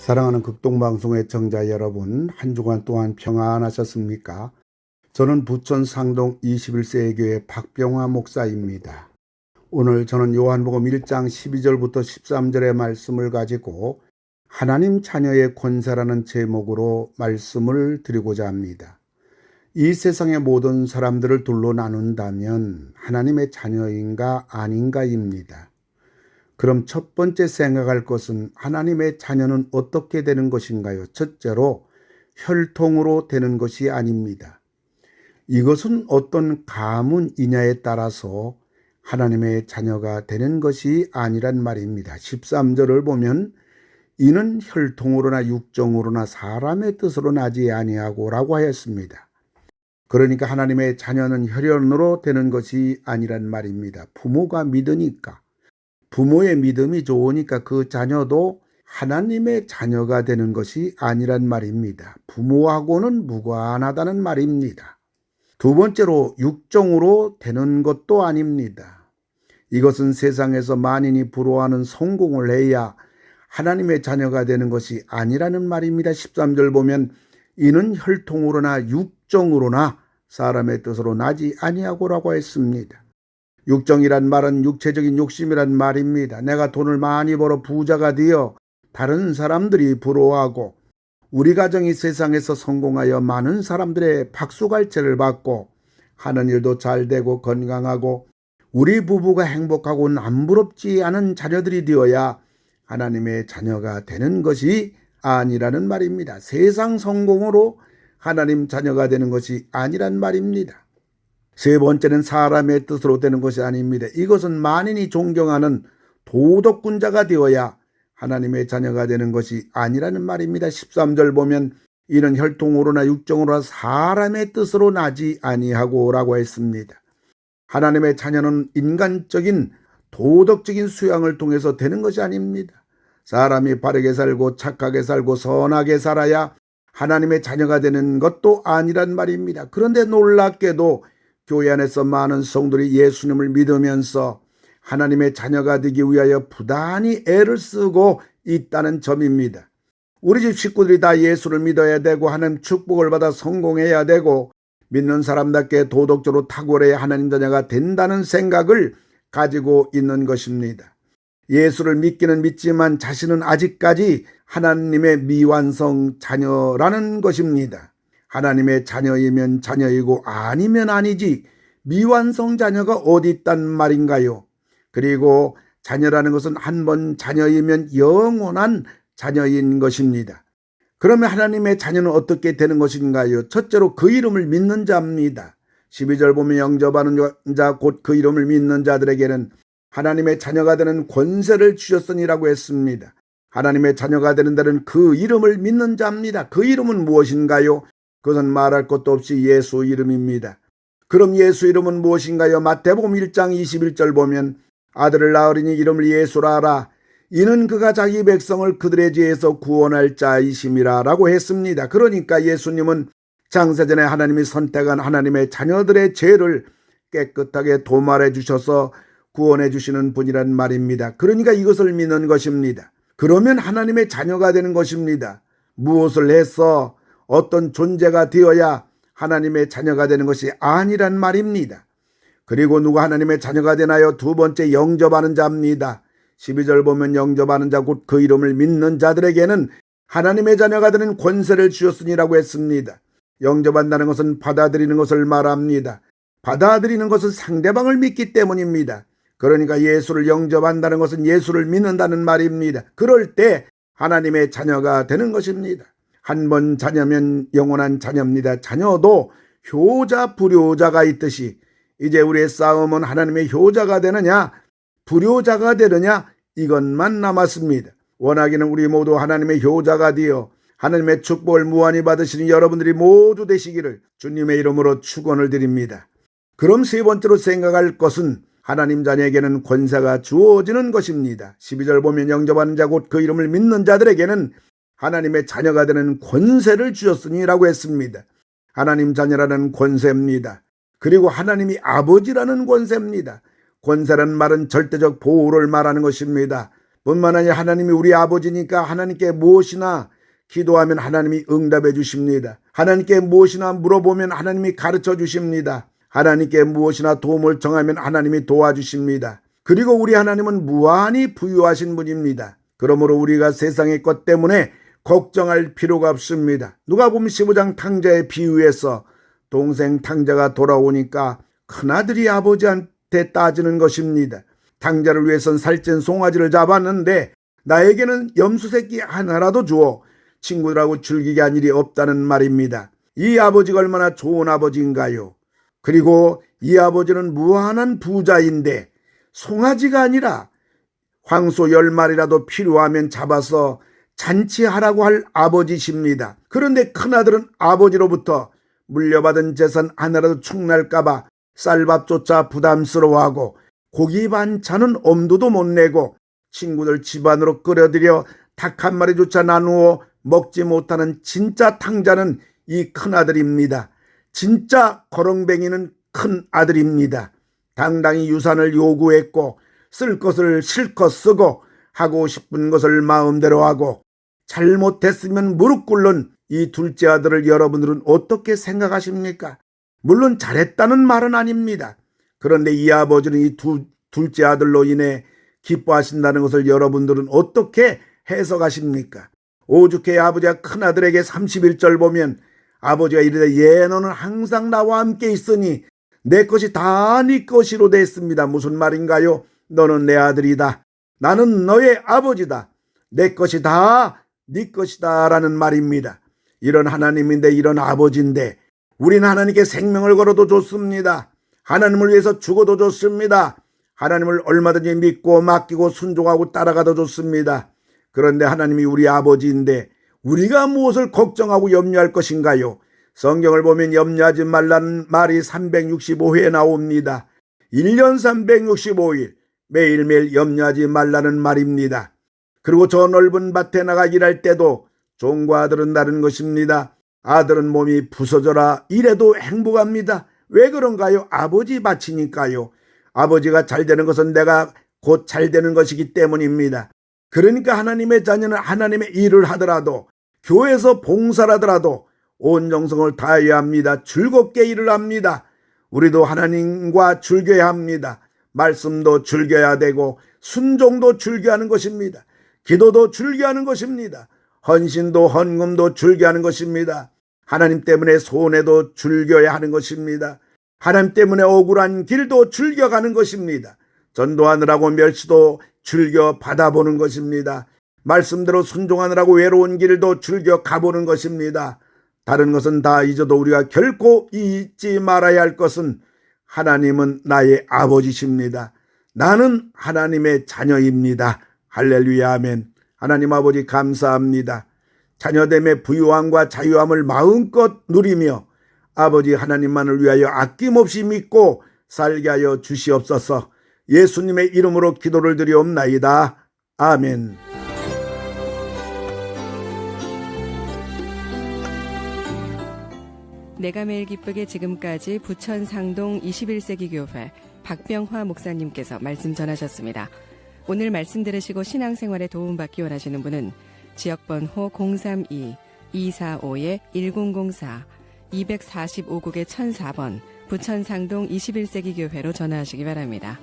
사랑하는 극동방송의 청자 여러분, 한 주간 동안 평안하셨습니까? 저는 부천 상동 21세의 교회 박병화 목사입니다. 오늘 저는 요한복음 1장 12절부터 13절의 말씀을 가지고 하나님 자녀의 권세라는 제목으로 말씀을 드리고자 합니다. 이 세상의 모든 사람들을 둘로 나눈다면 하나님의 자녀인가 아닌가입니다. 그럼 첫 번째 생각할 것은 하나님의 자녀는 어떻게 되는 것인가요? 첫째로 혈통으로 되는 것이 아닙니다. 이것은 어떤 가문이냐에 따라서 하나님의 자녀가 되는 것이 아니란 말입니다. 13절을 보면 이는 혈통으로나 육정으로나 사람의 뜻으로 나지 아니하고라고 하였습니다. 그러니까 하나님의 자녀는 혈연으로 되는 것이 아니란 말입니다. 부모가 믿으니까 부모의 믿음이 좋으니까 그 자녀도 하나님의 자녀가 되는 것이 아니란 말입니다. 부모하고는 무관하다는 말입니다. 두 번째로 육정으로 되는 것도 아닙니다. 이것은 세상에서 만인이 부러워하는 성공을 해야 하나님의 자녀가 되는 것이 아니라는 말입니다. 13절 보면 이는 혈통으로나 육정으로나 사람의 뜻으로 나지 아니하고라고 했습니다. 육정이란 말은 육체적인 욕심이란 말입니다. 내가 돈을 많이 벌어 부자가 되어 다른 사람들이 부러워하고 우리 가정이 세상에서 성공하여 많은 사람들의 박수갈채를 받고 하는 일도 잘 되고 건강하고 우리 부부가 행복하고 남부럽지 않은 자녀들이 되어야 하나님의 자녀가 되는 것이 아니라는 말입니다. 세상 성공으로 하나님 자녀가 되는 것이 아니란 말입니다. 세 번째는 사람의 뜻으로 되는 것이 아닙니다. 이것은 만인이 존경하는 도덕군자가 되어야 하나님의 자녀가 되는 것이 아니라는 말입니다. 13절 보면 이는 혈통으로나 육정으로나 사람의 뜻으로 나지 아니하고라고 했습니다. 하나님의 자녀는 인간적인 도덕적인 수양을 통해서 되는 것이 아닙니다. 사람이 바르게 살고 착하게 살고 선하게 살아야 하나님의 자녀가 되는 것도 아니란 말입니다. 그런데 놀랍게도 교회 안에서 많은 성들이 예수님을 믿으면서 하나님의 자녀가 되기 위하여 부단히 애를 쓰고 있다는 점입니다. 우리 집 식구들이 다 예수를 믿어야 되고 하나님 축복을 받아 성공해야 되고 믿는 사람답게 도덕적으로 탁월해야 하나님 자녀가 된다는 생각을 가지고 있는 것입니다. 예수를 믿기는 믿지만 자신은 아직까지 하나님의 미완성 자녀라는 것입니다. 하나님의 자녀이면 자녀이고 아니면 아니지 미완성 자녀가 어디 있단 말인가요? 그리고 자녀라는 것은 한 번 자녀이면 영원한 자녀인 것입니다. 그러면 하나님의 자녀는 어떻게 되는 것인가요? 첫째로 그 이름을 믿는 자입니다. 12절 보면 영접하는 자 곧 그 이름을 믿는 자들에게는 하나님의 자녀가 되는 권세를 주셨으니라고 했습니다. 하나님의 자녀가 되는 자는 그 이름을 믿는 자입니다. 그 이름은 무엇인가요? 그것은 말할 것도 없이 예수 이름입니다. 그럼 예수 이름은 무엇인가요? 마태복음 1장 21절 보면 아들을 낳으리니 이름을 예수라 하라. 이는 그가 자기 백성을 그들의 죄에서 구원할 자이심이라 라고 했습니다. 그러니까 예수님은 장세 전에 하나님이 선택한 하나님의 자녀들의 죄를 깨끗하게 도말해 주셔서 구원해 주시는 분이란 말입니다. 그러니까 이것을 믿는 것입니다. 그러면 하나님의 자녀가 되는 것입니다. 무엇을 해서 어떤 존재가 되어야 하나님의 자녀가 되는 것이 아니란 말입니다. 그리고 누가 하나님의 자녀가 되나요? 두 번째 영접하는 자입니다. 12절 보면 영접하는 자 곧 그 이름을 믿는 자들에게는 하나님의 자녀가 되는 권세를 주셨으니라고 했습니다. 영접한다는 것은 받아들이는 것을 말합니다. 받아들이는 것은 상대방을 믿기 때문입니다. 그러니까 예수를 영접한다는 것은 예수를 믿는다는 말입니다. 그럴 때 하나님의 자녀가 되는 것입니다. 한 번 자녀면 영원한 자녀입니다. 자녀도 효자, 불효자가 있듯이 이제 우리의 싸움은 하나님의 효자가 되느냐, 불효자가 되느냐, 이것만 남았습니다. 원하기는 우리 모두 하나님의 효자가 되어 하나님의 축복을 무한히 받으시는 여러분들이 모두 되시기를 주님의 이름으로 축원을 드립니다. 그럼 세 번째로 생각할 것은 하나님 자녀에게는 권세가 주어지는 것입니다. 12절 보면 영접하는 자 곧 그 이름을 믿는 자들에게는 하나님의 자녀가 되는 권세를 주셨으니라고 했습니다. 하나님 자녀라는 권세입니다. 그리고 하나님이 아버지라는 권세입니다. 권세란 말은 절대적 보호를 말하는 것입니다. 뿐만 아니라 하나님이 우리 아버지니까 하나님께 무엇이나 기도하면 하나님이 응답해 주십니다. 하나님께 무엇이나 물어보면 하나님이 가르쳐 주십니다. 하나님께 무엇이나 도움을 정하면 하나님이 도와주십니다. 그리고 우리 하나님은 무한히 부유하신 분입니다. 그러므로 우리가 세상의 것 때문에 걱정할 필요가 없습니다. 누가 보면 15장 탕자의 비유에서 동생 탕자가 돌아오니까 큰아들이 아버지한테 따지는 것입니다. 탕자를 위해선 살찐 송아지를 잡았는데 나에게는 염소새끼 하나라도 주어 친구들하고 즐기게 한 일이 없다는 말입니다. 이 아버지가 얼마나 좋은 아버지인가요? 그리고 이 아버지는 무한한 부자인데 송아지가 아니라 황소 열 마리라도 필요하면 잡아서 잔치하라고 할 아버지십니다. 그런데 큰아들은 아버지로부터 물려받은 재산 하나라도 축날까봐 쌀밥조차 부담스러워하고 고기 반찬은 엄두도 못 내고 친구들 집안으로 끌어들여 닭 한 마리조차 나누어 먹지 못하는 진짜 탕자는 이 큰아들입니다. 진짜 거렁뱅이는 큰아들입니다. 당당히 유산을 요구했고 쓸 것을 실컷 쓰고 하고 싶은 것을 마음대로 하고 잘못했으면 무릎 꿇는 이 둘째 아들을 여러분들은 어떻게 생각하십니까? 물론 잘했다는 말은 아닙니다. 그런데 이 아버지는 이 두, 둘째 아들로 인해 기뻐하신다는 것을 여러분들은 어떻게 해석하십니까? 오죽해 아버지가 큰아들에게 31절 보면 아버지가 이르되 예 너는 항상 나와 함께 있으니 내 것이 다 네 것이로 됐습니다. 무슨 말인가요? 너는 내 아들이다. 나는 너의 아버지다. 내 것이 다 네 것이다. 라는 말입니다. 이런 하나님인데 이런 아버지인데 우린 하나님께 생명을 걸어도 좋습니다. 하나님을 위해서 죽어도 좋습니다. 하나님을 얼마든지 믿고 맡기고 순종하고 따라가도 좋습니다. 그런데 하나님이 우리 아버지인데 우리가 무엇을 걱정하고 염려할 것인가요? 성경을 보면 염려하지 말라는 말이 365회 나옵니다. 1년 365일 매일매일 염려하지 말라는 말입니다. 그리고 저 넓은 밭에 나가 일할 때도 종과 아들은 다른 것입니다. 아들은 몸이 부서져라 이래도 행복합니다. 왜 그런가요? 아버지 밭이니까요. 아버지가 잘 되는 것은 내가 곧 잘 되는 것이기 때문입니다. 그러니까 하나님의 자녀는 하나님의 일을 하더라도 교회에서 봉사를 하더라도 온 정성을 다해야 합니다. 즐겁게 일을 합니다. 우리도 하나님과 즐겨야 합니다. 말씀도 즐겨야 되고 순종도 즐겨하는 것입니다. 기도도 즐겨하는 것입니다. 헌신도 헌금도 즐겨하는 것입니다. 하나님 때문에 손해도 즐겨야 하는 것입니다. 하나님 때문에 억울한 길도 즐겨가는 것입니다. 전도하느라고 멸시도 즐겨 받아보는 것입니다. 말씀대로 순종하느라고 외로운 길도 즐겨 가보는 것입니다. 다른 것은 다 잊어도 우리가 결코 잊지 말아야 할 것은 하나님은 나의 아버지십니다. 나는 하나님의 자녀입니다. 할렐루야 아멘. 하나님 아버지 감사합니다. 자녀됨의 부유함과 자유함을 마음껏 누리며 아버지 하나님만을 위하여 아낌없이 믿고 살게 하여 주시옵소서. 예수님의 이름으로 기도를 드리옵나이다. 아멘. 내가 매일 기쁘게 지금까지 부천 상동 21세기 교회 박병화 목사님께서 말씀 전하셨습니다. 오늘 말씀 들으시고 신앙생활에 도움받기 원하시는 분은 지역번호 032-245-1004 245국의 1004번 부천 상동 21세기 교회로 전화하시기 바랍니다.